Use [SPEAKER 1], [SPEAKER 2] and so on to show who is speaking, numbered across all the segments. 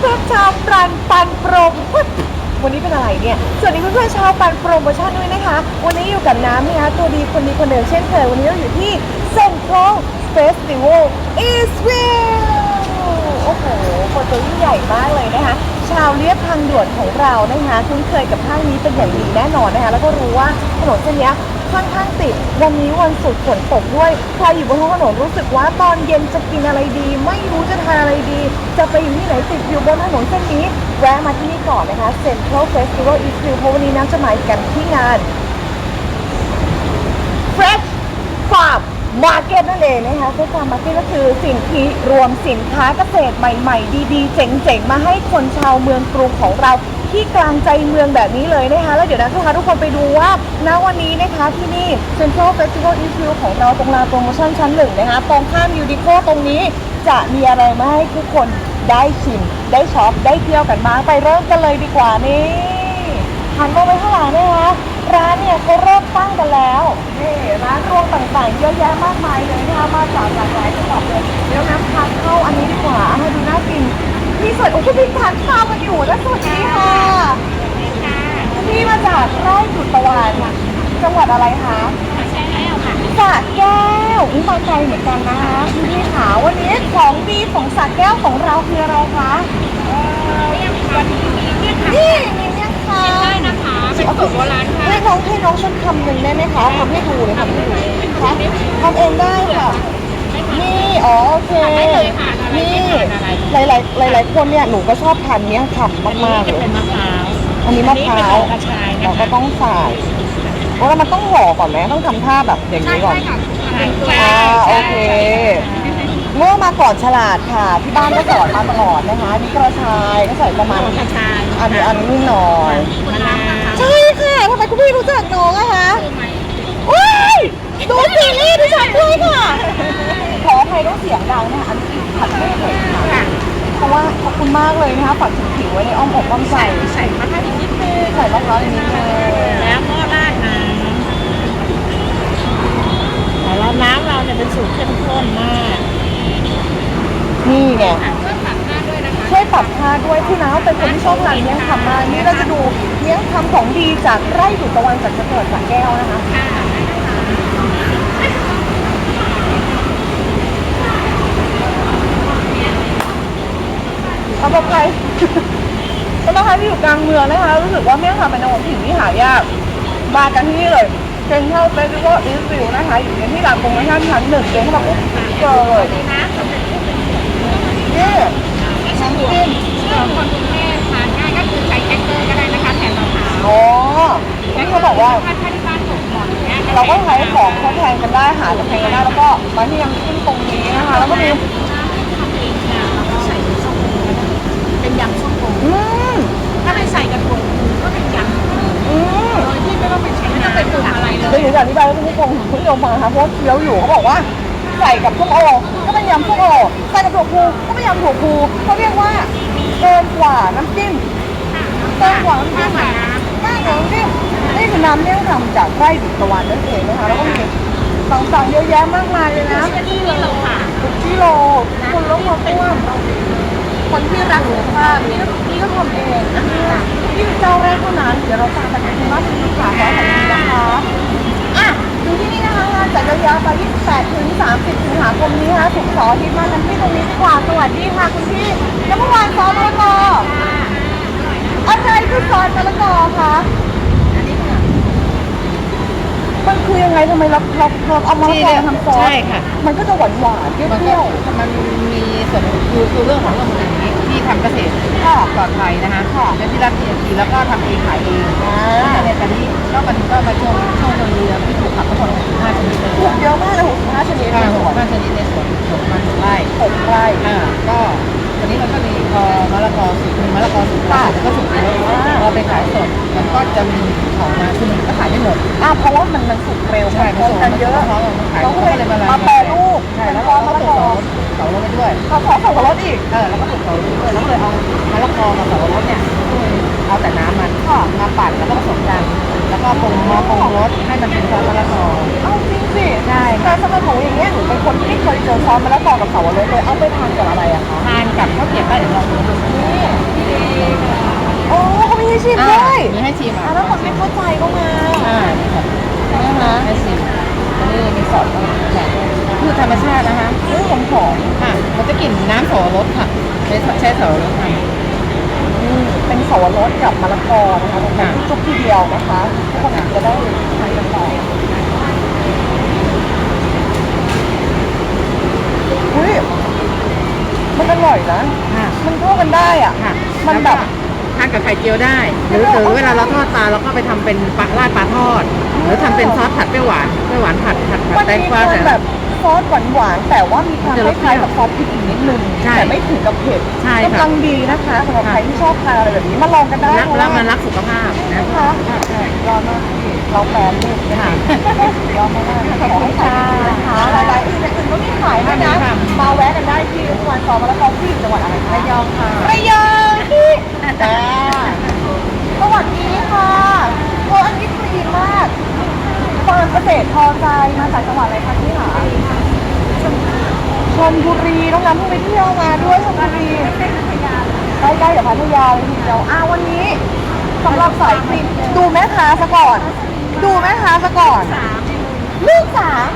[SPEAKER 1] เพื่อนๆชาวปันปันโปรโมวันนี้เป็นอะไรเนี่ยสวัสดีเพื่อนๆชาวปันโปรโมชั่นด้วยนะคะ วันนี้อยู่กับน้ำนะคะตัวดีคนดีคนเดิมเช่นเคย วันนี้เราอยู่ที่เซ็นทรัลเฟสติวัลอีสเวลโอ้โหคนตัวยิ่งใหญ่มากเลยนะคะ ชาวเลียบทางด่วนของเรานะคะคุ้นเคยกับห้างนี้เป็นอย่างดีแน่นอนนะคะแล้วก็รู้ว่าถนนเส้นเนี้ยค่อนข้างติดวันนี้วันศุกร์ฝนตกด้วยใครอยู่บนท้องถนนรู้สึกว่าตอนเย็นจะกินอะไรดี ไม่รู้จะทานอะไรดี จะไปอยู่ที่ไหนติดอยู่บนถนนเส้นนี้ แวะมาที่นี่ก่อนนะคะ Central Festival East View เพราะวันนี้น้ำจะมากันที่งาน Fresh Farm Market นั่นเองนะคะ Fresh Farm Market ก็คือสิ่งที่รวมสินค้าเกษตรใหม่ๆ ดีๆ เจ๋งๆ มาให้คนชาวเมืองกรุงของเราที่กลางใจเมืองแบบนี้เลยนะคะ แล้วเดี๋ยวนะจะทุกคนไปดูว่าณวันนี้นะคะที่นี่ Central Festival East View ของเราตรงลานโปรโมชั่นชั้นหนึ่งนะคะตรงข้ามยูดิโคตรงนี้จะมีอะไรมาให้ทุกคนได้ชิม ได้ช็อป ได้เที่ยวกันบ้าไปเริ่มกันเลยดีกว่านี่หันมองไปข้างหลังนะคะ ร้านเนี่ยเขาเริ่มตั้งกันแล้วนี่ร้านรวงต่างๆเยอะแยะมากมายเลยนะคะมาจากหลากหลายจังหวัดเลยเดี๋ยวน้ำทานเข้าอันนี้ดีกว่าให้ดูน่ากินพี่สวยโอ้คุณพี่ทานข้าวกันอยู่นะสวัสดีค่ะพี่มาจากไร่จุดตะวันจังหวัดอะไรคะสระแก้วอุ๊ยมาไกลเหมือนกันนะคะคุณพี่ขาวันนี้ของดีของสระแก้วของเราคืออะไรคะนี่มีเมี่ยงคำ
[SPEAKER 2] ได้ นะคะเป็นสูตรโบราณค่ะ
[SPEAKER 1] ให้น้องให้น้องสักคำหนึ่งได้ไหมคะทำให้ดูเลยทำให้ดูคะทำเองได้ค่ะ นี่อ๋อโอเค
[SPEAKER 2] ทำได้เลยค่ะอะไร
[SPEAKER 1] นี่
[SPEAKER 2] ไม่ทานอะไร
[SPEAKER 1] หลายหลายหลายหลายๆคนเนี่ยหนูก็ชอบทานเนี้ยฉ่ำ
[SPEAKER 2] อันนี้
[SPEAKER 1] มากๆเล
[SPEAKER 2] จะ
[SPEAKER 1] ย
[SPEAKER 2] เป็นมะพร้าว
[SPEAKER 1] อันนี้มะพร้าว
[SPEAKER 2] อันนี้เป็นกระชายนะคะ
[SPEAKER 1] เราก็ต้องใส่โอ้แล้วมันต้องห่อก่อนไหมต้องทำท่าแบบอย่างนี้ก่อน
[SPEAKER 2] ใช่
[SPEAKER 1] อ่าโอเคเมื่อมาก่อนฉลาดค่ะ ที่บ้านก็สอนมาตลอดนะคะนี่กระชายก็ใส่ประมาณ
[SPEAKER 2] กระชาย
[SPEAKER 1] อันนี้อันนี้หน่อย
[SPEAKER 2] มะนาว
[SPEAKER 1] ใช่ ค่ะทำไมคุณพี่รู้จักน้องอะคะว้ายดูสินี่รู้จักด้วยค่ะขออภัยต้องเสียงดังนะคะอันนี้คือผัดไม่เผ็ดค่ะ
[SPEAKER 2] ค่ะ
[SPEAKER 1] เพราะว่าขอบคุณมากเลยนะคะฝากถึงผิวไว้ในอ้อมอกอ้อมใจ
[SPEAKER 2] ใส่มะพร้าวอีกนิดนึง
[SPEAKER 1] ใส่มะพร้าวในนี้เลย
[SPEAKER 2] แล้วก็ราดน้ำแต่แล้วน้ำเราเนี่ยเป็นสูตรเข้มข้นมาก
[SPEAKER 1] นี่ไง
[SPEAKER 2] ช่วยผัดหน้าด้วยนะคะ
[SPEAKER 1] ช่วยปรับค่าด้วยพี่น้าเป็นคนที่ชอบทานเลี้ยงคำมากนี่เราจะดูเลี้ยงคำของดีจากไร่ดุจตะวันจากจังหวัดสระแก้วนะคะ
[SPEAKER 2] ค่ะ
[SPEAKER 1] สำหรับใครสำหรับใครที่อยู่กลางเมืองนะคะ รู้สึกว่าเมี่ยงคำเป็นอาหารถิ่นที่หายากมากันที่นี่เลยเซ็นทรัลเฟสติวัลอีสวิวนะคะ อยู่กันที่ร้านโปรโมชั่นชั้นหนึ่งเดินเข้ามาปุ๊บเจอเลย
[SPEAKER 2] ดีนะ
[SPEAKER 1] นี่น้ำจิ้ม
[SPEAKER 2] เชื่อคนกรุงเทพทานง่ายก็คือใช้แท็กเกอร์ก็ได้นะคะแทนมะพร้าว
[SPEAKER 1] อ๋อที่เขาบอกว่า
[SPEAKER 2] ถ้าที่บ้านปลูกหมอนเนี่ย
[SPEAKER 1] เราก็ใช้ของทดแทนกันได้หาทดแทนกันได้แล้วก็มาที่น้ำจิ้มตรงนี้นะคะ แล้วก็มี
[SPEAKER 2] ทำเองเนี่ยเราก็ใส่ส้มโอเป็นยำส้มโอ
[SPEAKER 1] อืม
[SPEAKER 2] ถ้าไม่ใส่กระปุกก็เป็นยำ
[SPEAKER 1] อืม
[SPEAKER 2] โดยที่ไม่ต้องไปใช้น้ำไปปรุงอะไรเล
[SPEAKER 1] เดี๋ยวยหนูจะอธิบายให้คุณผู้ชมคุณผู้ชมฟังนะคะเพราะว่าเคี้ยวอยู่เขาบอกว่า ใส่กับส้มโอก็เป็น ยำส้มโอใส่กับถั่วพูก็เป็นยำถั่วพูเขาเรียกว่าเกินกว่าน้ำจิ้มเกินกว่าน้ำจิ้มอะมากกว่าน้ำจิ้มนี่คือน้ำเมี่ยงคำจากไร่ดุจตะวันนั่นเองนะคะแล้วก็มีต่างๆเยอะแยะมากมายเลยนะ
[SPEAKER 2] ที่นี่เราค่ะ
[SPEAKER 1] ทุกกิโลคนลดความอ้วนคนที่รักสุขภาพนี่ก็นี่ก็ทำเองนะคะนี่คือเจ้าแรกเท่านั้นเดี๋ยวเราตามไป 30สิงหาคมนี้นะคะสุขเสาร์อาทิตย์มากันที่ตรงนี้ดีกว่าสวัสดีค่ะคุณพี่แล้วเมื่อวานซ้อมมะละกออะไรคือซอยมะละกอคะมันคือยังไงทำไมเราเราเราเอามะละกอมาทำซอส
[SPEAKER 2] ใช่ค่ะ
[SPEAKER 1] มันก็จะหวานหวานๆเป
[SPEAKER 3] มัน
[SPEAKER 1] รี้
[SPEAKER 3] ก็
[SPEAKER 1] ยว
[SPEAKER 3] มันมีส่วนคือคือเรื่องของเรื่องอย่างนี้ ที่ทำเกษตร
[SPEAKER 1] ๆค่ะ
[SPEAKER 3] ปลอดภัยนะคะ
[SPEAKER 1] ค่ะ
[SPEAKER 3] และที่รับ GMP แล้วก็ทำเองขายเอง
[SPEAKER 1] อ่า
[SPEAKER 3] ในตอนนี้ก็มันก็มาช่วงช่วงเรือที่ถูกขับทั้งหมด65ชนิดเลย
[SPEAKER 1] ถูกเยอะมากเลย65ชนิด
[SPEAKER 3] ค่ะ
[SPEAKER 1] ในสวน
[SPEAKER 3] 65ชนิดในสวนสวนมันไร่
[SPEAKER 1] หกไร่
[SPEAKER 3] อ่าก็ ตอนนี้มันก็มีพอมะละกอสุกมีมะละกอสุกแล้วก็สุกแล้วเราไปขายสดมันก็จะมีของมาคือมันก็ขายไม่หมด
[SPEAKER 1] อ่าเพราะว่ามันมันสุกเร็ว
[SPEAKER 3] ใช่
[SPEAKER 1] มัน
[SPEAKER 3] มัน
[SPEAKER 1] โตกันเยอะ
[SPEAKER 3] เขาขาย
[SPEAKER 1] เราก็
[SPEAKER 3] เขา
[SPEAKER 1] เลย
[SPEAKER 3] เลยมา
[SPEAKER 1] มาแปรรูป
[SPEAKER 3] ใช่
[SPEAKER 1] เป็น
[SPEAKER 3] แล้ว
[SPEAKER 1] ฟ
[SPEAKER 3] ก็
[SPEAKER 1] องมะ
[SPEAKER 3] มา
[SPEAKER 1] ละ
[SPEAKER 3] ปลู
[SPEAKER 1] ก
[SPEAKER 3] ก
[SPEAKER 1] อ
[SPEAKER 3] เสารถไปด้วย
[SPEAKER 1] เอาขอสับปะรดอีก
[SPEAKER 3] เออแล้วก็ปลูกเสารถด้วยแล้วก็เลยเอามะละกอกับเสารถเนี่ยเอาแต่น้ำมัน
[SPEAKER 1] ค่ะ
[SPEAKER 3] มาปั่นแล้วก็ผสมกัน แล้วก็ปรุงมาปรุงรสให้มันเป็นซอสมะละกอ
[SPEAKER 1] เอาจริงสิ
[SPEAKER 3] ใช่
[SPEAKER 1] แต่สำหรับหนูอย่างเงี้ยหนูเป็นคนที่ไม่เคยเจอซอสมะละกอกับเสาวรสเลยเอาไปทานกับอะไรอะคะ
[SPEAKER 3] ทานกับข้าวเกรี๊ยวได้เดี๋ยวลองดู
[SPEAKER 1] นี่ชิมด้วย
[SPEAKER 3] มีให้ชิม
[SPEAKER 1] อะ
[SPEAKER 3] อะ
[SPEAKER 1] แล้วคนไม่เข้าใจก็มา
[SPEAKER 3] อ่านี่ค่ะ
[SPEAKER 1] นะคะ
[SPEAKER 3] ให้ชิมอันนี้มีซอสแบบคือธรรมชาตินะคะ
[SPEAKER 1] เรื่องของหอม
[SPEAKER 3] ค่ะมันจะกลิ่นน้ำโสรสค่ะใช้ใช้โสรสค่ะ
[SPEAKER 1] อืม เป็นสวรสกับมะละกอนะคะตรงนี้จุกทีเดียวนะคะทุกคนจะได้ทานกันต่อเฮ้ยมันอร่อยนะ
[SPEAKER 3] ค่ะ
[SPEAKER 1] มันเข้ากันได้อะ
[SPEAKER 3] ค่ะ
[SPEAKER 1] มันแบบ
[SPEAKER 3] ทานกับไข่เจียวได้ หรือหรือเวลาเราทอดปลาเราก็ไปทำเป็นปลาราดปลาทอด หรือทำเป็นซอสผัดเปรี้ยวหวานเปรี้ยวหวานผัดผัดผั
[SPEAKER 1] มั
[SPEAKER 3] ด
[SPEAKER 1] น
[SPEAKER 3] แตง
[SPEAKER 1] มี
[SPEAKER 3] กวา
[SPEAKER 1] ความ
[SPEAKER 3] แต่
[SPEAKER 1] แบบซ อสหวานๆแต่ว่ามีความ
[SPEAKER 3] จะ
[SPEAKER 1] ค
[SPEAKER 3] รส
[SPEAKER 1] ล้ายๆกับซอสพริกอีกนิดนึง
[SPEAKER 3] ใช่
[SPEAKER 1] แต่ไม่ถึงกับเผ็ด
[SPEAKER 3] ใช่ค่ะ
[SPEAKER 1] กำลังดีนะคะสำหรับใครที่ชอบทานอะไรแบบนี้มาลองกันได้
[SPEAKER 3] รัก
[SPEAKER 1] เพราะ
[SPEAKER 3] แล้ว
[SPEAKER 1] ว่า
[SPEAKER 3] มันรักสุขภาพนะ
[SPEAKER 1] นะคะยอดมากที่เราแปลรูปนะคะยอดมากๆขอบคุณค่ะนะคะหลายๆอื่นอื่นก็มีขายด้วยนะมาแวะกันได้ที่วันซอมะละกอที่อยู่จังหวัดอะไรคะระยองค่ะระยองที่แต่สวัสดีค่ะโอ้อันนี้คลีนมากฟาร์มเกษตรพอใจมาจากจังหวัดอะไรคะพี่หา ชลบุรีน้องน้ำเพิ่งไปเที่ยวมาด้วยชลบุรีใกล้ๆกับพัทยาเลยทีเดียวอ่าวันนี้สำหรับสายคลิปดูแม่ค้าซะก่อน ดูแม่ค้าซะก่อนลูกสาม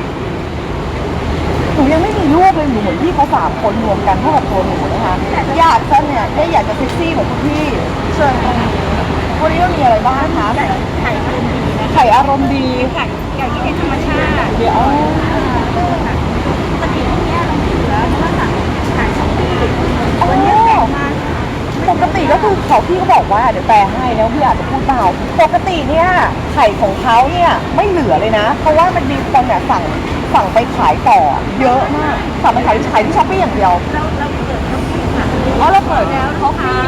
[SPEAKER 1] หนูยังไม่มีลูกเลยหนูเหมือนพี่เขาสามคนรวมกันเท่ากับตัวหนูนะคะอยากจะเนี่ยได้อยากจะเซ็กซี่เหมือนคุณพี่เชิญตรงนี้วันนี้เรามีอะไรบ้างคะ
[SPEAKER 2] ไข่อารมณ์ดีนะ
[SPEAKER 1] ไข่อารมณ์ดี
[SPEAKER 2] ไข่ไก่ที่เป็นธรรมชาติ
[SPEAKER 1] เดี๋ยว
[SPEAKER 2] ปกติพวกเนี้ยเราถือแล้วว่าสั่งขายสองปี
[SPEAKER 1] อ๋อ
[SPEAKER 2] วันนี้แปลกมาก
[SPEAKER 1] ปกติก็คือเขาพี่เขาบอกว่าเดี๋ยวแปลให้แล้วพี่อาจจะพูดเบาปกติเนี่ยไข่ของเขาเนี่ยไม่เหลือเลยนะ เพราะว่ามันมีคนเนี่ยสั่งสั่งไปขายต่อ เยอะมากสั่งไปขายขายที่ช้อปปี้อย่างเดียว
[SPEAKER 2] เราเราเกิดต้องปีค่ะ
[SPEAKER 1] อ๋อเราเปิด
[SPEAKER 2] แล้ว
[SPEAKER 1] ช้อปปี้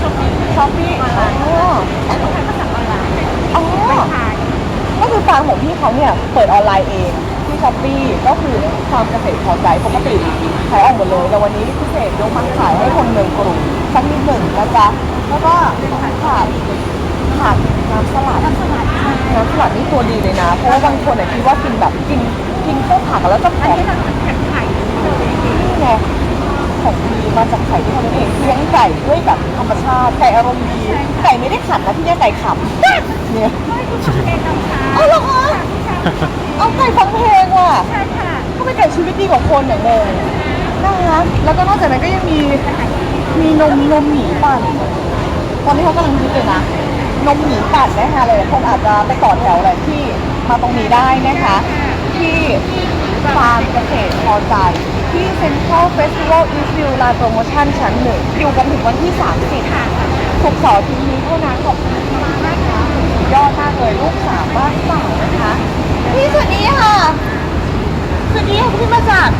[SPEAKER 2] ช้อปปี้
[SPEAKER 1] ช้อปปี้
[SPEAKER 2] ออนไลน์
[SPEAKER 1] อ๋อ
[SPEAKER 2] แต่ลูกค้าก็สั่งออนไลน์
[SPEAKER 1] อ๋อ
[SPEAKER 2] ไม่ขาย
[SPEAKER 1] ก็คือฟาร์มของพี่เขาเนี่ยเปิดออนไลน์เองที่ ช้อปปี้ก็คือฟาร์มเกษตรพอใจปกติขายออกหมดเลยแต่วันนี้พิเศษยกมาขายให้คนเมืองกรุงสักนิดหนึ่งนะจ๊ะแล้วก็ขาดขาดขาดน้ำสลัด
[SPEAKER 2] น้ำสลัดค่ะ
[SPEAKER 1] น้ำสลัดนี่ตัวดีเลยนะ เพราะว่าบางคนเนี่ยคิดว่ากินแบบกินกินข้าวผักแล้วจะผ
[SPEAKER 2] อัน
[SPEAKER 1] อม
[SPEAKER 2] นี้เราทำจากไข่เลย
[SPEAKER 1] นี่ไง ของดีมาจากไข่ที่ทำเองเลี้ยงไก่ด้วยแบบธรรมชาติไก่อารมณ์ดีไก่ไม่ได้ขัดนะที่เนี่ยไก่ขับเนี่ย
[SPEAKER 2] เองน้ำชา
[SPEAKER 1] เอาเหรอคะเอาไก่ฟังเพลงว่ะ
[SPEAKER 2] ใช่ค่ะ
[SPEAKER 1] ก็เป็นไก่ชีวิตดีกว่าคนอย่างงงนะคะแล้วก็นอกจากนั้นก็ยังมีมีนมนมหมีปั่นตอนนี้เขากำลังคิดเลยนะนมหมีปั่นนะคะเลยคนอาจจะไปต่อแถวอะไรที่มาตรงนี้ได้นะคะ ที่ฟาร์มเกษตรพอใจ ที่เซ็นทรัลเฟสติวัลอีฟิลลาโปรโมชั่นชั้นหนึ่งอยู่กันถึงวันที่ 30ค่ะศุกร์เสาร์อาทีนี้เท่านั้นขอบคุณมากนะคะสุดยอดมากเลยลูกสาวบ้านเปล่านะคะพี่สวัสดีค่ะสวัสดีค่ะพี่มาจาก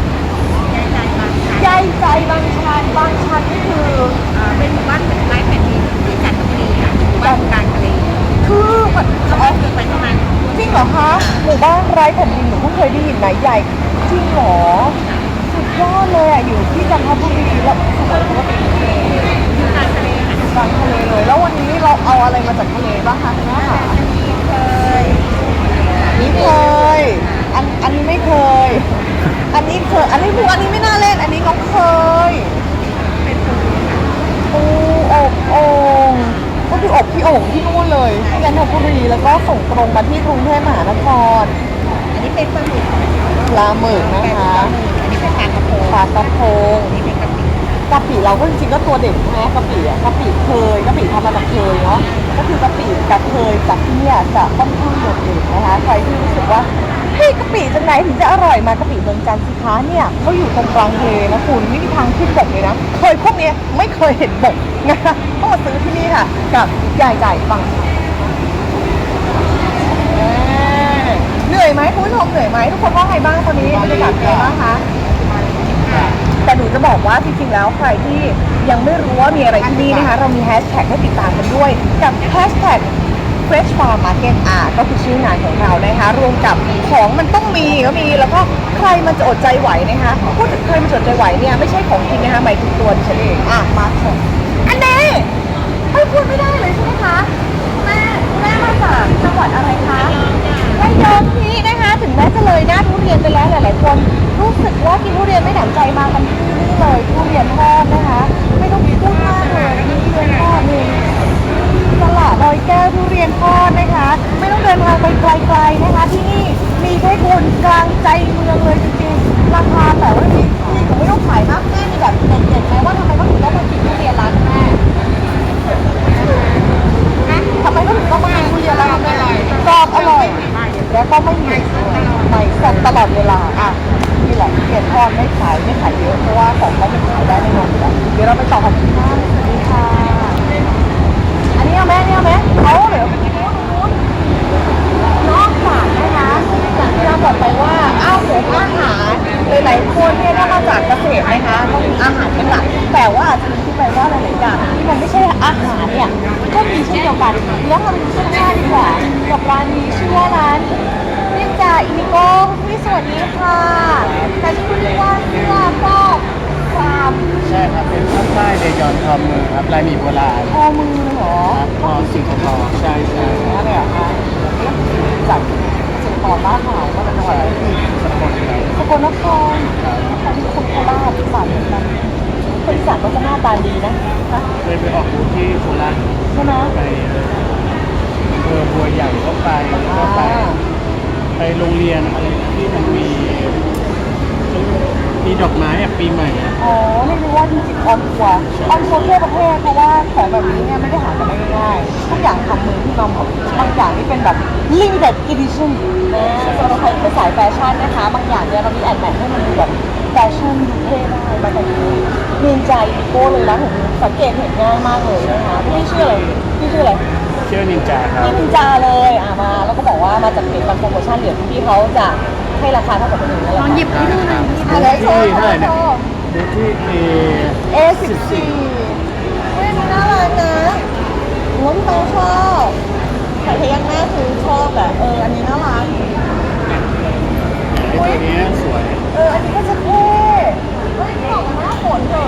[SPEAKER 2] ยายใจบางชาย
[SPEAKER 1] ยายใจบางชันบางชันนี่คือ
[SPEAKER 2] อ่าเป็นหมู่บ้านไร้แผ่นดินที่จันทบุรีค่ะหมู่บ้านกลางทะเล
[SPEAKER 1] คือเหมือน
[SPEAKER 2] เขาก็คือไปประมาณ
[SPEAKER 1] จริงเหรอคะหมู่บ้านไร้แผ่นดินหนูเพิ่งเคยได้ยินนะใหญ่จริงเหรอสุด ยอดเลยอะอยู่ที่จันทบุรีแล้วสมัยปกติ
[SPEAKER 2] กลางทะเลค่ะ
[SPEAKER 1] อยู่กลางทะเลเลย แล้ววันนี้เราเอาอะไรมาจากทะเลบ้างคะคุณแม่คะ
[SPEAKER 2] เคย
[SPEAKER 1] นี่เคย อันอันนี้ไม่เคย อันนี้เคย อันนี้พูอันนี้ไม่น่าเล่น อันนี้น้องเคย
[SPEAKER 2] เป็นปู
[SPEAKER 1] อบโอ่งก็คืออบที่โอ่งที่นู่นเลยที่จันทบุรีแล้วก็ส่งตรงมาที่กรุงเทพมหานคร
[SPEAKER 2] อันนี้เป็นปลาหมึก
[SPEAKER 1] ปลาหมึกนะคะ
[SPEAKER 2] อันนี้เป็นปลากระพง
[SPEAKER 1] ปลากระพง
[SPEAKER 2] นนี้เป็นกะปิ
[SPEAKER 1] กะปิเราก็จริงๆก็ตัวเด็ดใช่ไหมกะปิอะกะปิเคยกะปิทำมาจากเคยเนาะก็คือกะปิกับเคยจากที่เนี่ยจะค่อนข้างโดดเด่นนะคะใครที่รู้สึกว่าเฮ้ยกะปิจากไหนถึงจะอร่อยมากะปิเมืองจันทร์สิคะเนี่ยเขาอยู่ตรงกลางทะเลนะคุณไม่มีทางขึ้นบกเลยนะเคยพวกเนี้ยไม่เคยเห็นบกนะคะต้องมาซื้อที่นี่ค่ะ กับยายใจบางชันเอ้ยเหนื่อยไหมคุณผู้ชมเหนื่อยไหมทุกคนว่าไงบ้างตอนนี้บรรยากาศเป็นไงบ้างคะ แต่หนูจะบอกว่าจริงๆแล้วใครที่ยังไม่รู้ว่ามีอะไรที่นี่นะคะ เรามีแฮชแท็กให้ติดตามกันด้วย กับแฮชแท็ก Fresh Farm Market Art ก็คือชื่องานของเรานะคะรวมกับของมันต้องมีก็มีแล้วก็ใครมันจะอดใจไหวนะคะพูดถึงใครมันจะอดใจไหวเนี่ยไม่ใช่ของกินนะคะหมายถึงตัวดิฉันเองอะมาของอันนี้ไม่พูดไม่ได้เลยใช่ไหมคะคุณแม่คุณแม่มาจากจังหวัดอะไรคะ ระยองนี้นะคะถึงแม้จะเลยหน้าทุเรียนไปแล้วหลายๆคน รู้สึกว่ากินทุเรียนไม่หนำใจมากันที่นี่เลยทุเรียนทอดนะคะ ไม่ต้องพูดมากเลยมีทุเรียนทอดมีสลัดดอยแก้วทุเรียนทอดนะคะ ไม่ต้องเดินทางไปไกลๆนะคะที่นี่มีให้คุณกลางใจเมืองเลยจริงๆราคาแต่ว่าที่นี่ไม่ต้องขายมากแม่มีแบบเด็ดๆไหมว่าทำไมต้อง วัสดีค่ะแต่ชื่อว่าเสื้อฟอกความ
[SPEAKER 4] ใช่ครับเป็นผ้าฝ้ายเดยอนทอมือครับลายหมีโบราณ
[SPEAKER 1] คอมือเหรอ
[SPEAKER 4] ครับทอสีทองใช่ใช่
[SPEAKER 1] นั่นเลยเหรอคะจากสุพรบ้านหาวมาจากจังหวัดอะไรอีก
[SPEAKER 4] สะกดครับ
[SPEAKER 1] สกลนคร
[SPEAKER 4] ครับ
[SPEAKER 1] คนที่คนโคราชอีสานเหมือนกันคนอีสานก็จะหน้าตาดีนะนะ
[SPEAKER 4] เคยไปออกบูธที่โคราช
[SPEAKER 1] ใช่ไหม
[SPEAKER 4] ไปเออบัวใหญ่ก็ไปแล้วก็ไป ไปโรงเรียนอะไรที่มันมีมีดอกไม้อะปีใหม่อะ
[SPEAKER 1] อ๋อเรียกได้ว่าจริงๆออนทัวร์ออนทัวร์ทั่วประเทศเพราะว่าของแบบนี้เนี่ยไม่ได้หากันได้ง่ายๆทุกอย่างทำมือที่เราหมดบางอย่างนี่เป็นแบบ limited edition นะสำหรับใครที่เป็นสายแฟชั่นนะคะ บางอย่างเนี่ยเรามีแอดแมทให้มันดูแบบแฟชั่นดูเท่ได้มาจากนี้นินจาอีโก้เลยร้านของนี้สังเกตเห็นง่ายมากเลยนะคะพี่ชื่ออะไรพี่ชื่ออะไร
[SPEAKER 4] เชื่อนินจาครับ
[SPEAKER 1] พี่นินจาเลยอะมา แล้วก็บอกว่ามาจากเพจวันโปรโมชั่นเดี๋ยวพี่เขาจะให้ราคาเท่ากับคนอื่นนั่นแหละ
[SPEAKER 2] ลองหยิบให้ดูหน่อย
[SPEAKER 1] อะไรโชว์
[SPEAKER 4] ที่
[SPEAKER 1] โช
[SPEAKER 4] เท่าไหร่
[SPEAKER 1] ว์
[SPEAKER 4] เนี่ย
[SPEAKER 1] โชว์
[SPEAKER 4] บูธที่เอ
[SPEAKER 1] เอสิบสี่เฮ้ยอันนี้น่ารักนะน้องโตชอบใครพยักหน้าคือชอบแบบเอออันนี้น่ารัก
[SPEAKER 4] ไอ้ตัวเนี้ยสวย
[SPEAKER 1] เอออันนี้ก็จะเท่เฮ้ยนี่ออกมาหน้าฝนเถอ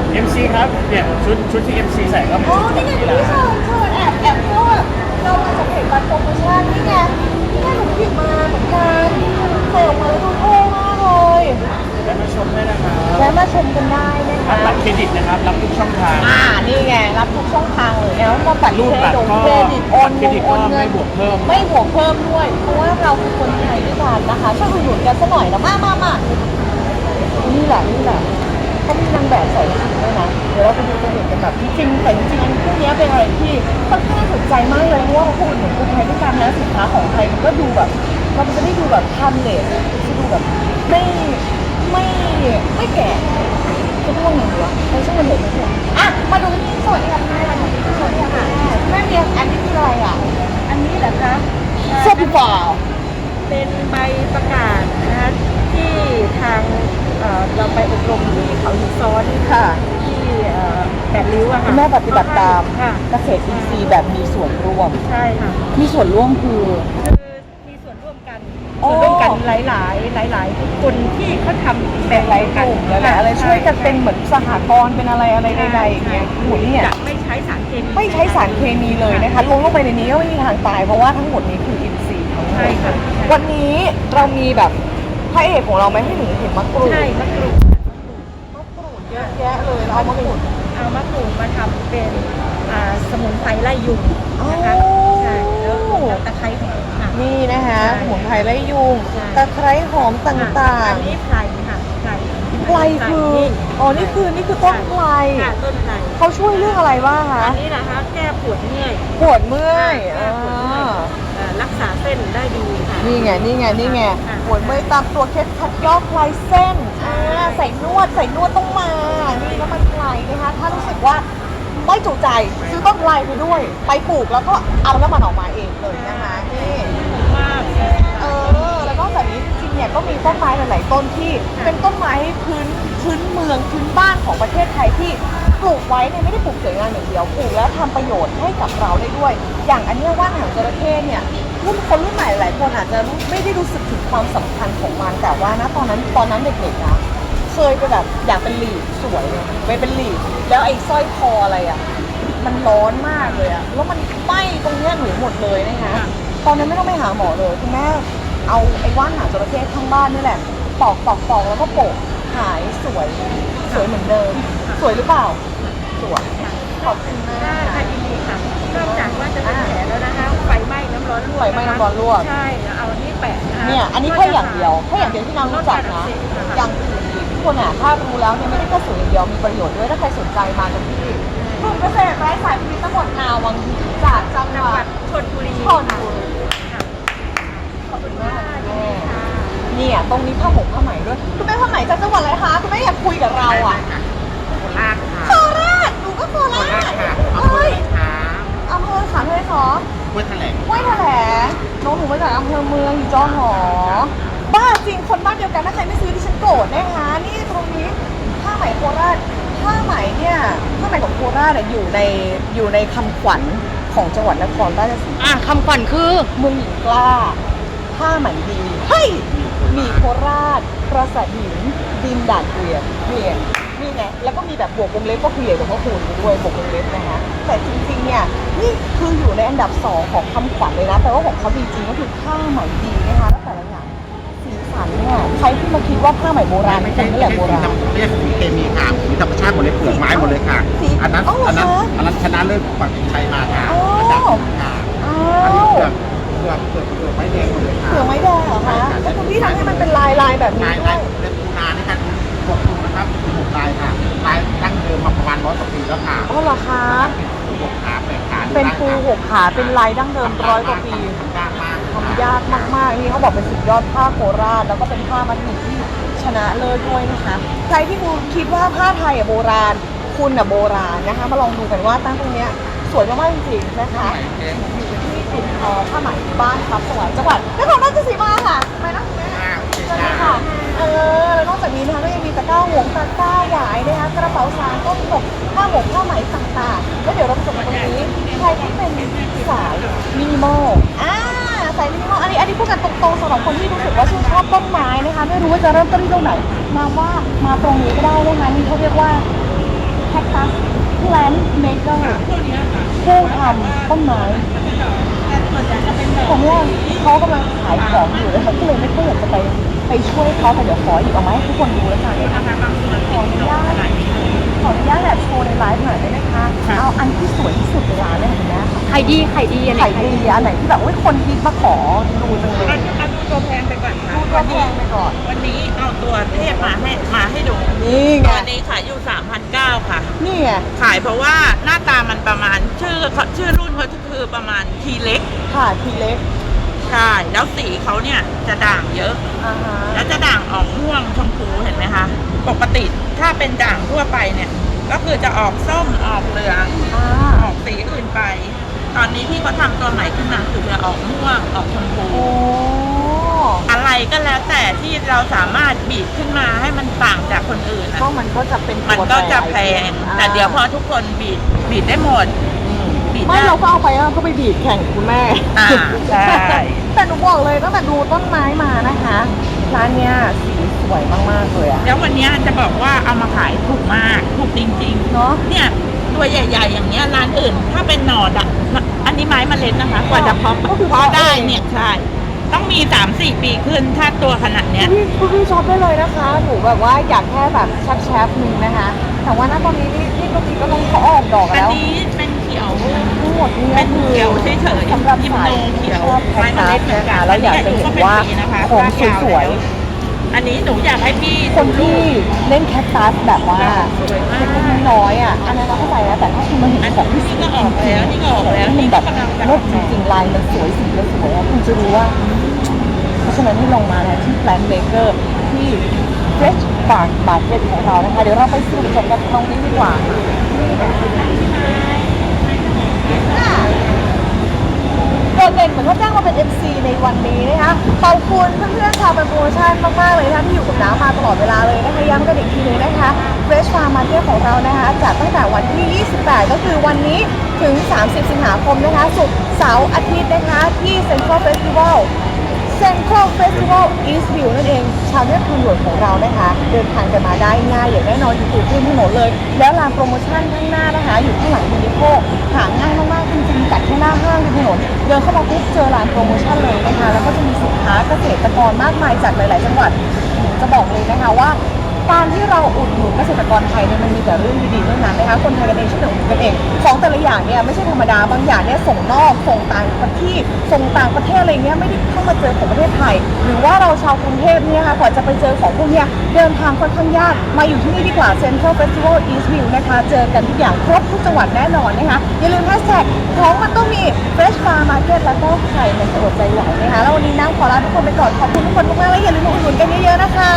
[SPEAKER 1] ะ
[SPEAKER 4] MC ครับเนี่ยชุดชุดที่ MC ใส่ก็เป็น
[SPEAKER 1] อ๋อ
[SPEAKER 4] ชุด
[SPEAKER 1] นี่
[SPEAKER 4] แบบ
[SPEAKER 1] ไง
[SPEAKER 4] นี้แห
[SPEAKER 1] พี่
[SPEAKER 4] ละ
[SPEAKER 1] เชิญเชิญแอบแอบพูดเรามาจากเพจวันโปรโมชั่นนี่ไงนี่ไงหนูหยิบมาเหมือนกันใส่ออกมาแล้วดูเท่มากเลย
[SPEAKER 4] แล้วมาชมได้นะครับ
[SPEAKER 1] แวะมาชมกันได้นะคะ
[SPEAKER 4] รับเครดิตนะครับ รับทุกช่องทาง
[SPEAKER 1] อ่านี่ไงรับทุกช่องทางเลยนะว่าบัตร
[SPEAKER 4] รูด
[SPEAKER 1] เคร
[SPEAKER 4] บัตร
[SPEAKER 1] ดิต
[SPEAKER 4] ก็
[SPEAKER 1] เครดิตโอน
[SPEAKER 4] เครดิต
[SPEAKER 1] โอ
[SPEAKER 4] ก็
[SPEAKER 1] นเงิ
[SPEAKER 4] ไม่
[SPEAKER 1] น
[SPEAKER 4] บวกเพิ่ม
[SPEAKER 1] ไม่บวกเพิ่มด้วย เพราะว่าเราคือคนไทยด้วยกันนะคะช่วยอุดหนุนกันสักหน่อยนะมามามานี่แหละนี่แหละ เขามีนางแบบใส่ชุดด้วยนะเดี๋ยวเราไปดูตัวเห็นกันแบบจริงๆแต่จริงๆอันพวกเนี้ยเป็นอะไรที่ค่อนข้างสนใจมากเลยเพราะว่าเราพูดถึงคนไทยด้วยกันนะสินค้าของไทยมันก็ดูแบบเราจะได้ดูแบบทันเลสจะดูแบบไม่ไม่ไม่แก่จะพูดไงดีวะไม่ใช่มันเห็นไม่ใช่อะมาดูที่สวัสดีค่ะแม่สวัสดีค่ะแม่เรียนอันนี้คืออะไรอะ
[SPEAKER 2] อันนี้เหรอคะ
[SPEAKER 1] เสื้อผูกาว
[SPEAKER 2] เป็นใบประกาศนะคะที่ทาง เอ่อเราไปอบรมที่เขาหินซ้อน
[SPEAKER 1] ค่ะ
[SPEAKER 2] ที่เอ่อแปดริ้วอะ
[SPEAKER 1] คุ
[SPEAKER 2] ค่ะ
[SPEAKER 1] ณแม่ปฏิบัติตาม
[SPEAKER 2] ค่ะ
[SPEAKER 1] เกษตรอินทรีย์แบบมีส่วนร่วม
[SPEAKER 2] ใช่ค่ะ
[SPEAKER 1] มีส่วนร่วมคือ
[SPEAKER 2] คือมีส่วนร่วมกัน
[SPEAKER 1] โอ้
[SPEAKER 2] ส่วนร่วมกันหลาย ๆ หลาย ๆ คนที่เขาทำแบบ
[SPEAKER 1] หลายๆกลุ่มหลายๆอะไรช่วยกันเป็นเหมือนสหกรณ์เป็นอะไรอะไรใดๆอย่างเงี้ยโหเนี่ย
[SPEAKER 2] จะไม่ใช้สารเคมี
[SPEAKER 1] ไม่ใช้สารเคมีเลยนะคะลงลงไปในนี้ก็ไม่มีทางตายเพราะว่าทั้งหมดนี้คืออินทรีย์ทั้งหมด
[SPEAKER 2] ใช่ค่ะ
[SPEAKER 1] วันนี้เรามีแบบ พระเอกของเราไหมให้หนูเห็นมะกรูด
[SPEAKER 2] ใช่มะกรูด
[SPEAKER 1] มะกรูดเยอะแยะเลยเราเอามะกรูด
[SPEAKER 2] เอามะกรูดมาทำเป็นอ่าสมุนไพรไล่ยุงนะคะ
[SPEAKER 1] อ๋อ
[SPEAKER 2] ใช่แล้วแล้วตะไคร้หอมค่ะ
[SPEAKER 1] นี่นะคะ
[SPEAKER 2] ใช่
[SPEAKER 1] สมุนไพรไล่ยุง
[SPEAKER 2] ใช่
[SPEAKER 1] ตะไคร้หอมต่าง
[SPEAKER 2] อันนี้ไพรค่ะไพร
[SPEAKER 1] ๆไพรคืออ๋อนี่คือนี่คือต้นไพร
[SPEAKER 2] ค่ะต้นไพร
[SPEAKER 1] เขาช่วยเรื่องอะไรบ้างคะ
[SPEAKER 2] อันนี้นะคะแก้ปวดเมื่อย
[SPEAKER 1] ปวดเมื่อย
[SPEAKER 2] แก้ปวดเมื่อย
[SPEAKER 1] อ่า
[SPEAKER 2] เอ่อรักษาเส้นได้ดีค่ะ
[SPEAKER 1] นี่ไง นี่ไง นี่ไง
[SPEAKER 2] ค่ะ
[SPEAKER 1] ปวดเมื่อยตามตัวเคล็ดขัดยอกคลายเส้นอ่าใส่นวดใส่นวดต้องมา นี่น้ำมันไพรนะคะ ถ้ารู้สึกว่าไม่จุใจซื้อต้นไพรไปด้วย ไปปลูกแล้วก็เอาน้ำมันออกมาเองเลยนะคะนี่
[SPEAKER 2] มาก
[SPEAKER 1] เออแล้วก็แบบนี้จริงเนี่ยก็มีต้นไม้หลาย ๆ ต้นที่ เป็นต้นไม้พื้นพื้นเมืองพื้นบ้านของประเทศไทยที่ปลูกไว้เนี่ยไม่ได้ปลูกสวยงามอย่างเดียวปลูกแล้วทำประโยชน์ให้กับเราได้ด้วย อย่างอันเนี้ยว่านหางจระเข้เนี่ย รุ่นคนรุ่นใหม่หลายคนอาจจะรู้ไม่ได้รู้สึกถึงความสำคัญของมันแต่ว่านะตอนนั้นตอนนั้นเด็กๆนะเคยไปแบบอยากเป็นหลีดสวยเลยไปเป็นหลีดแล้วไอ้สร้อยคออะไรอะมันร้อนมากเลยอะแล้วมันไหม้ตรงเนี้ยหนูหมดเลยนะคะตอนนั้นไม่ต้องไปหาหมอเลยคุณแม่เอาไอ้ว่านหางจระเข้ข้างบ้านนี่แหละปอกปอกปอกแล้วก็โปะหายสวย สวยเหมือนเดิม สวยหรือเปล่า สวยขอบคุณมาก
[SPEAKER 2] ได้ค่ะยินดีค่ะนอกจากว่าจะเป็นแผลแล้วนะ ร้อนลวก
[SPEAKER 1] ไฟไหม้น้ำร้อนลวก
[SPEAKER 2] ใช่แล้วเอานี่แปะะคะ
[SPEAKER 1] เนี่ยอันนี้แค่อย่างเดียวแค่อย่างเดียวที่น้องรู้จักนะ
[SPEAKER 2] ลดการอักเสบ
[SPEAKER 1] อย่างอื่นอีกทุกคนอะถ้ารู้แล้วเนี่ยไม่ได้แค่สวยอย่างเดียวมีประโยชน์ด้วยถ้าใครสนใจมากันที่กลุ่มเกษตรไร้สายพิษทั้งหมดนาวังหินจากจังห
[SPEAKER 2] จังห
[SPEAKER 1] วั
[SPEAKER 2] วั
[SPEAKER 1] ด
[SPEAKER 2] ดชลบุรี
[SPEAKER 1] ชลบุรีขอบคุณมากค่ะแม่เนี่ยตรงนี้ผ้าหมกผ้าไหมด้วยคุณแม่ผ้าไหมจากจังหวัดอะไรคะคุณแม่อยากคุยกับเราอะ
[SPEAKER 3] โคราชค่ะ
[SPEAKER 1] โคราชหนูก็โคราช
[SPEAKER 3] อำเภ
[SPEAKER 1] เฮ้
[SPEAKER 3] อยค่ะ
[SPEAKER 1] อำเภอขามทะเลสอ
[SPEAKER 3] ห้วยแถลง
[SPEAKER 1] ห้วยแถลงน้องหนูมาจากอำเภอเมืองอยู่จอหอ บ้าจริงคนบ้านเดียวกันถ้าใครไม่ซื้อที่ฉันโกรธนะคะนี่ตรงนี้ผ้าไหมโคราชผ้าไหมเนี่ยผ้าไหมของโคราชอะอยู่ในอยู่ในคำขวัญของจังหวัดนครราชสีมา
[SPEAKER 5] อะคำขวัญคือ
[SPEAKER 1] เมืองหญิงกล้าผ้าไหมดีเฮ้ยมีโคราชปราสาทหินดินด่านเกวียนเกวียน นี่ไงแล้วก็มีแบบบวกวงเล็บก็คือเหรียญหลวงพ่อคูณไปด้วยบวกวงเล็บนะคะแต่จริงๆเนี่ยนี่คืออยู่ในอันดับสองของคำขวัญเลยนะแต่ว่าของเขาจริงๆก็คือผ้าไหมดีนะคะแล้วแต่ละอย่างสีสันเนี่ยใครที่มาคิดว่าผ้าไหมโบราณ
[SPEAKER 3] ไม่
[SPEAKER 1] ค
[SPEAKER 3] ใช่
[SPEAKER 1] น
[SPEAKER 3] ไม่
[SPEAKER 1] นี่แห
[SPEAKER 3] ใช่
[SPEAKER 1] ละโบ
[SPEAKER 3] สี
[SPEAKER 1] ราณ
[SPEAKER 3] ดำไม่ใช่สีเคมีค่ะสีธรรมชาติหมดเลยเปลือกไม้หมดเลยค่ะ
[SPEAKER 1] สี
[SPEAKER 3] อันนั้น
[SPEAKER 1] อ๋อเหรอ
[SPEAKER 3] อันนั้น
[SPEAKER 1] คะ
[SPEAKER 3] อันนั้นชนะเลิศปักชัยมาค่ะ
[SPEAKER 1] อ๋อ
[SPEAKER 3] อันดับหนึ่งค่ะ
[SPEAKER 1] อ้า
[SPEAKER 3] อันนี้
[SPEAKER 1] ว
[SPEAKER 3] เปลือกเปลือกเปลือกเปลือกไม้แดงหมดเลยค่ะ
[SPEAKER 1] เปลือกไม้แดงเหรอคะแล้วคุณพี่ทำให้มันเป็นลายลายๆแบบนี้
[SPEAKER 3] ลาย
[SPEAKER 1] ด้ว
[SPEAKER 3] ลาย
[SPEAKER 1] ย
[SPEAKER 3] เล็บปูนานี่ค่ะหกปูนะ ครับหกลายค่ะลายดั้งเดิมมาประมาณร้อยกว่าปีแล้วค่ะ
[SPEAKER 1] อ๋อเหรอคะ
[SPEAKER 3] เป็นปูหกขาแปดขา
[SPEAKER 1] เป็นปูหกขาเป็นลายดั้งเดิมร้อยกว่าปี
[SPEAKER 3] ยากมาก
[SPEAKER 1] ทำยากมากๆนี่เขาบอกเป็นสุดยอดผ้าโคราช แล้วก็เป็นผ้ามัดหมี่ที่ชนะเลิศด้วยนะคะใครที่คุณคิดว่าผ้าไทยอะโบราณ คุณอะโบราณนะคะ มาลองดูกันว่าตั้งตรงเนี้ยสวยมากๆจริงๆนะคะอยู่ที่กลุ่มเอ่อผ้าไหมบ้านครับสวรรค์จังหวัดนครราชสีมาค่ะไปนะ คุณแม่
[SPEAKER 3] มาก
[SPEAKER 1] ใช่ค่ะเออแล้วนอกจากนี้นะคะก็ยังมีตะกร้าหงตะกร้าหวายนะคะกระเป๋าสารต้นกบผ้าหมกผ้าไหมต่างๆ แล้วเดี๋ยวเราไปจบกันตรงนี้ใครที่เป็นสายมินิมอลอ่าสายมินิมอลอันนี้อันนี้พูดกันตรงๆสำหรับคนที่รู้สึกว่าชื่นชอบต้นไม้นะคะไม่รู้ว่าจะเริ่มต้นที่ตรงไหนมาว่ามาตรงนี้ก็ได้นะคะนี่เขาเรียกว่า Cactus Plant Maker ผู้ทำต้นไม้ผมว่าเขากำลังขายของอยู่แล้วก็เลยไม่ค่อยอยากจะไป ไปช่วยเขาแต่เดี๋ยวขอหยิบเอามาให้ทุกคนดูแล้วกันขออนุญาตขออนุญาตแบบโชว์ในไลฟ์หน่อยได้ไหมคะ เอาอันที่สวยที่สุดในร้านเลยค่ะคุณแม่
[SPEAKER 5] ไข่ดีไข่ดีอันไหน
[SPEAKER 1] ไข่ดีอันไหนที่แบบว่าคนคิดมาขอดูจังเลย
[SPEAKER 2] เอาเอาดูตัวแพงไปก่อนค่ะ
[SPEAKER 1] ดูตัวแพงไปก่อน
[SPEAKER 6] วันนี้เอาตัวเทพมาให้มาให้ดู
[SPEAKER 1] นี่ไง
[SPEAKER 6] ตัวนี้ขายอยู่3,900ค่ะ
[SPEAKER 1] นี่ไง
[SPEAKER 6] ขายเพราะว่าหน้าตามันประมาณชื่อเขาชื่อรุ่นเขาคือประมาณทีเล็ก
[SPEAKER 1] ค่ะทีเล็ก
[SPEAKER 6] ใช่ แล้วสีเขาเนี่ยจะด่างเยอะ
[SPEAKER 1] อ่าฮะ
[SPEAKER 6] แล้วจะด่างออกม่วงชมพูเห็นไหมคะ ปกติถ้าเป็นด่างทั่วไปเนี่ย ก็คือจะออกส้มออกเหลือง
[SPEAKER 1] อ่า
[SPEAKER 6] ออกสีอื่นไป ตอนนี้ที่เขาทำตัวใหม่ขึ้นมาคือจะออกม่วงออกชมพู
[SPEAKER 1] โอ้
[SPEAKER 6] อะไรก็แล้วแต่ที่เราสามารถบีบขึ้นมาให้มันต่างจากคนอื่นอะ
[SPEAKER 1] ก็มันก็จะเป็น
[SPEAKER 6] มัน
[SPEAKER 1] ตัว
[SPEAKER 6] ก็จะ
[SPEAKER 1] ร
[SPEAKER 6] แพง แต่เดี๋ยวพอทุกคนบีดบีดได้หมดบี ด
[SPEAKER 1] ไม่
[SPEAKER 6] ได้
[SPEAKER 1] เราก็เอาไปแล้วเราก็ไปบีบแข่งกับคุณแม่
[SPEAKER 6] อ่าใช่
[SPEAKER 1] แต่หนูบอกเลยตั้งแต่ดูต้นไม้มานะคะ ร้านเนี้ยสีสวยมากๆเลยอะ
[SPEAKER 6] แล้ววันเนี้ยจะบอกว่าเอามาขายถูกมากถูกจริง
[SPEAKER 1] เนาะ
[SPEAKER 6] ๆ เนี่ยตัวใหญ่ ๆ อย่างเงี้ยร้านอื่น ถ้าเป็นหน่อดะอันนี้ไม้เมล็ดนะคะ กว่าจะเพาะ
[SPEAKER 1] ก็คือ
[SPEAKER 6] เพาะได้
[SPEAKER 1] เพาะเอง
[SPEAKER 6] เนี่ยใช่ต้องมีสามสี่ปีขึ้นถ้าตัวขนาดเนี้ย
[SPEAKER 1] คุณพี่คุณพี่ช็อปได้เลยนะคะ หนูแบบว่าอยากแค่แบบชักแชฟหนึ่งนะคะ แต่ว่าณตอนนี้นี่นี่ก็จริงก็ต้องเขาออกดอก
[SPEAKER 6] อัน
[SPEAKER 1] แล้ว
[SPEAKER 6] นี้เป็นเขียว
[SPEAKER 1] ทั้งห มดนี้
[SPEAKER 6] เป็นเขียวเฉยๆ
[SPEAKER 1] สำหรับ
[SPEAKER 6] ยิม
[SPEAKER 1] สา
[SPEAKER 6] โน
[SPEAKER 1] ย
[SPEAKER 6] เขียว
[SPEAKER 1] ชอบแพ
[SPEAKER 6] ไม้
[SPEAKER 1] ค
[SPEAKER 6] เม
[SPEAKER 1] ตั
[SPEAKER 6] ล็
[SPEAKER 1] ส
[SPEAKER 6] ดเหมือน
[SPEAKER 1] นะ
[SPEAKER 6] กั
[SPEAKER 1] คะ
[SPEAKER 6] น
[SPEAKER 1] แล้วอยากจะเห็นว่า
[SPEAKER 6] อัยุก็เป็นปีนะคะ
[SPEAKER 1] ของ
[SPEAKER 6] รากยาว
[SPEAKER 1] สวย
[SPEAKER 6] แล้วอันนี้หนูอยากให้พี่
[SPEAKER 1] ๆคนที่เล่นแคคตัสแบบว่า
[SPEAKER 6] สวยมาก
[SPEAKER 1] เล็กๆน้อยๆอะอันนั้นเราเข้าใจแล้วแต่ถ้าคุณมาเห็นของที่สวย
[SPEAKER 6] นี่ก็ออกแล้วนี่ก็ออกแล้ว
[SPEAKER 1] ที่
[SPEAKER 6] นี่
[SPEAKER 1] มัน
[SPEAKER 6] ก็
[SPEAKER 1] แบบ
[SPEAKER 6] กำลังจะ
[SPEAKER 1] เลิศจริงๆลายมันสวยสีมันสวยอะคุณจะรู้ว่าเพราะฉะนั้นให้ลงมานะที่ Plant Maker ที่ Fresh Farm Market ของเรานะคะเดี๋ยวเราไปสรุปจบกันตรงนี้ดีกว่า โดดเด่นเหมือนเขาจ้างมาเป็น MC ในวันนี้นะคะขอบคุณเพื่อนๆชาวโปรโมชั่นมากๆเลยนะคะที่อยู่กับน้ำมาตลอดเวลาเลยนะคะย้ำกันอีกทีนึงนะคะ Fresh Farm Market ของเรานะคะจัดตั้งแต่วันที่ 28 ก็คือวันนี้ถึง 30 สิงหาคมนะคะ ศุกร์เสาร์อาทิตย์นะคะ ที่ Central Festival ซนทรัลเฟสติวัลอีสต์วิวนั่นเอง ชาวเรียบทางด่วงของเรานะคะ เดินทางกันมาได้ง่ายอย่างแน่นอนอยู่ติดริมถนนเลย แล้วลานโปรโมชั่นข้างหน้านะคะ อยู่ข้างหลังคุณนิโคหาง่ายมากๆจริงๆจัดแค่หน้าห้างริมถนนเดินเข้ามาปุ๊บเจอลานโปรโมชั่นเลยนะคะ แล้วก็จะมีสินค้าเกษตรกรมากมายจากหลาย ๆ จังหวัดจะบอกเลยนะคะว่า การที่เราอุดหนุนเกษตรกรไทยเนี่ยมันมีแต่เรื่องดีๆทั้งนั้นนะคะคนไทยกันเองช่วยเหลืออุดหนุนกันเองของแต่ละอย่างเนี่ยไม่ใช่ธรรมดาบางอย่างเนี่ยส่งนอกส่งต่างประเทศส่งต่างประเทศอะไรเงี้ยไม่ได้เข้ามาเจอของประเทศไทย หรือว่าเราชาวกรุงเทพเนี่ยค่ะกว่าจะไปเจอของพวกเนี้ยเดินทางค่อนข้างยากมาอยู่ที่นี่ดีกว่า Central Festival East View นะคะเจอกันทุกอย่างครบทุกจังหวัดแน่นอนนะคะอย่าลืมแฮชแท็กของมันต้องมี Fresh Farm Market แล้วก็ไข่ในสะดวกใจไหวนะคะแล้ววันนี้น้ำขอลาทุกคนไปก่อนขอบคุณทุกคนมากๆและอย่าลืมมาอุดหนุนกันเยอะๆนะคะ